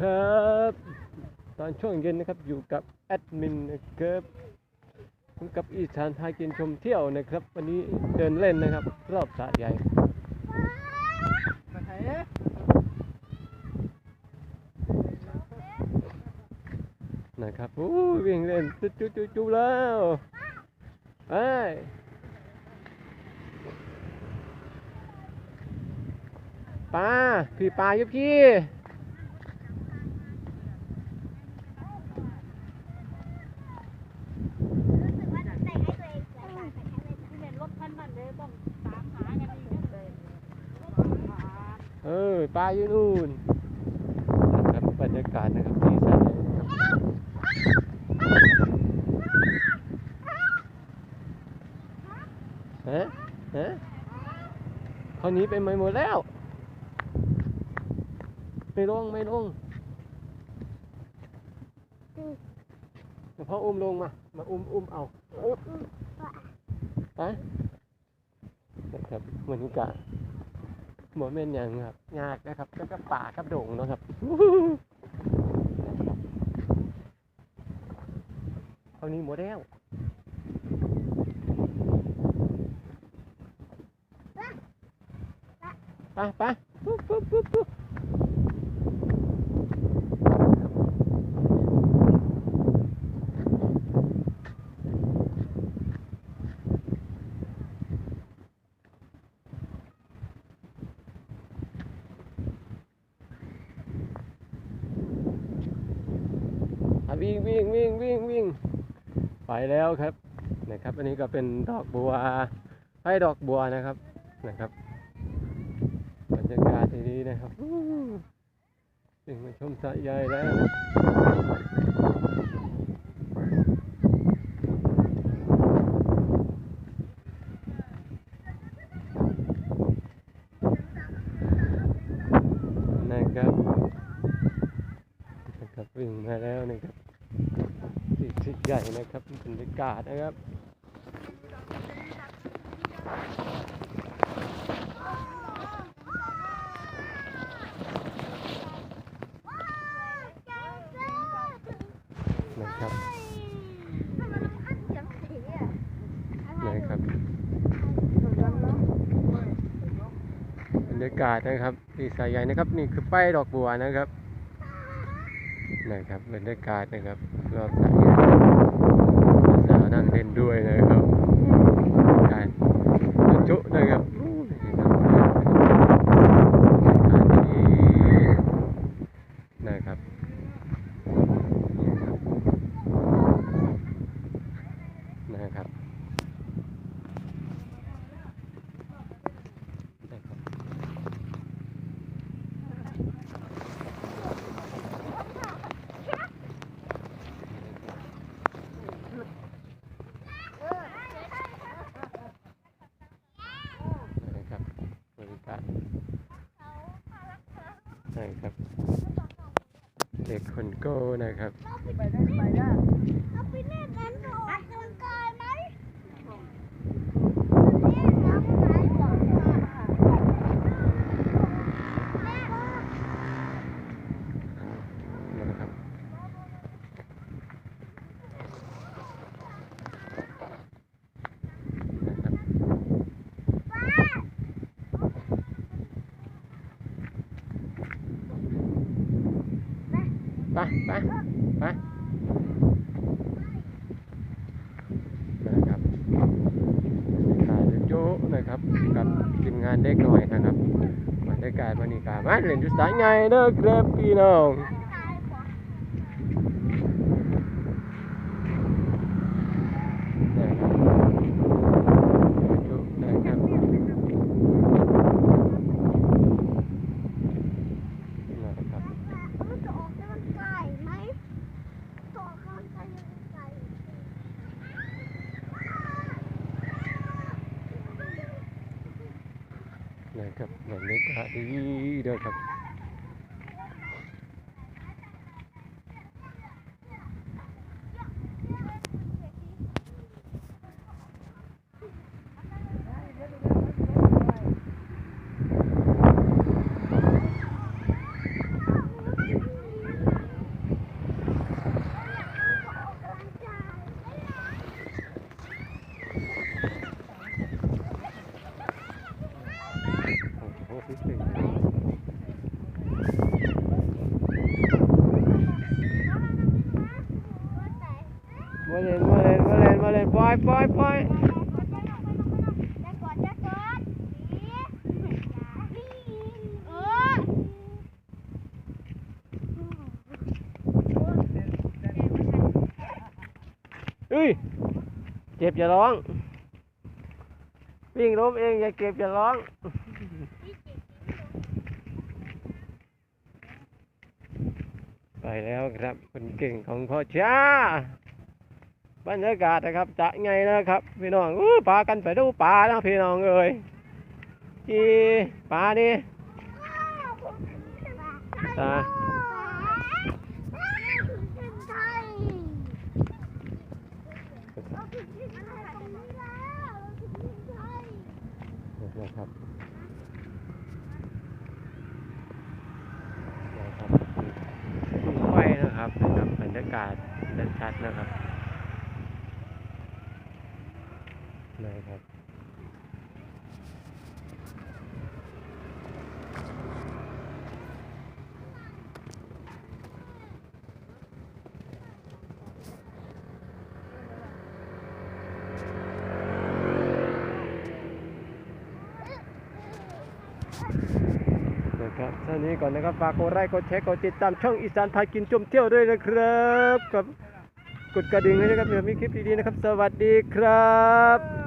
ครับ ตอนช่วงเย็นนะครับอยู่กับแอดมินนะครับผมกับอีสานพากินชมเที่ยวนะครับ วันนี้เดินเล่นนะครับ รอบสระใหญ่นะครับโอ้วิ่งเล่นจุ๊จุ๊จุ๊จุ๊แล้วไปปลาพี่ปลายู่พี่ ที่เป็นรถคันนั้นเลยต้องตามหากันอีกเลย เออ ปลาอยู่นู่นนะครับบรรยากาศนะครับที่สระใหญ่นะครับฮะฮะเขาหนีไปไหนหมดแล้ว ไม่ลงไม่ลงเดี๋ยวพ่ออุ้มลงมา มาอุ้มอุ้มเอาไปนะครับบรรยากาศ หมดเป็นยังครับงากนะครับก็ก็ป่ากับโด่งนะครับเท่านี้หมดแล้วไปไปปุ๊บปุ๊บปุ๊บปุ๊บ วิ่งวิ่งวิ่งวิ่งวิ่งไปแล้วครับนะครับ อันนี้ก็เป็นดอกบัวให้ดอกบัวนะครับนะครับบรรยากาศดีๆนะครับถึงมาชมสระใหญ่แล้วนะครับนะครับวิ่งมาแล้วนะครับ ใหญ่นะครับบรรยากาศนะครับนะครับนะครับบรรยากาศนะครับที่สายใหญ่นะครับ นี่คือป้ายดอกบัวนะครับ นะครับบรรยากาศนะครับรอบสายใหญ่สาวนั่งเล่นด้วยนะครับการจุนะครับอู้ยน้ำมากนะครับบรรยากาศดีนะครับนี่ครับนะครับนะครับนะครับบริการ นะครับ เด็กคนโก้นะครับไปได้ไปได้เราไปเล่นกันเถอะออกกำลังกายไหม นะครับนะครับ ไปไปนะครับขาเล่นโจ้นะครับกับทีมงานเด็กหน่อยนะครับบรรยากาศวันนี้กามาเล่นจุดสายไงเด้อครับพี่น้อง นะครับดูนะครับนะครับ มันจะออกกำลังกายไหมจะออกกำลังกายยังไง นะครับบรรยากาศดีด้อครับ วกพิเศษมาเล่นมาเล่นมาเล่นมาเล่นปล่อยปล่อยปล่อยเอ้ยเจ็บอย่าร้องวิ่งล้มเองอย่าเก็บอย่าร้อง แล้วครับคนเก่งของพ่อช้าบรรยากาศนะครับจะไงนะครับ พี่น้องอู้ปลากันไปดูปลานะพี่น้องเอ้ยจีปลานี่ตา นะครับนะครับไฟนะครับนะครับบรรยากาศชัดๆนะครับนะครับ นะครับท่านี้ก่อนนะครับฝากกดไลค์กดแชร์กดติดตามช่องอีสานพากินชมเที่ยวด้วยนะครับกับกดกระดิ่งให้นะครับเดี๋ยวมีคลิปดีๆนะครับ สวัสดีครับ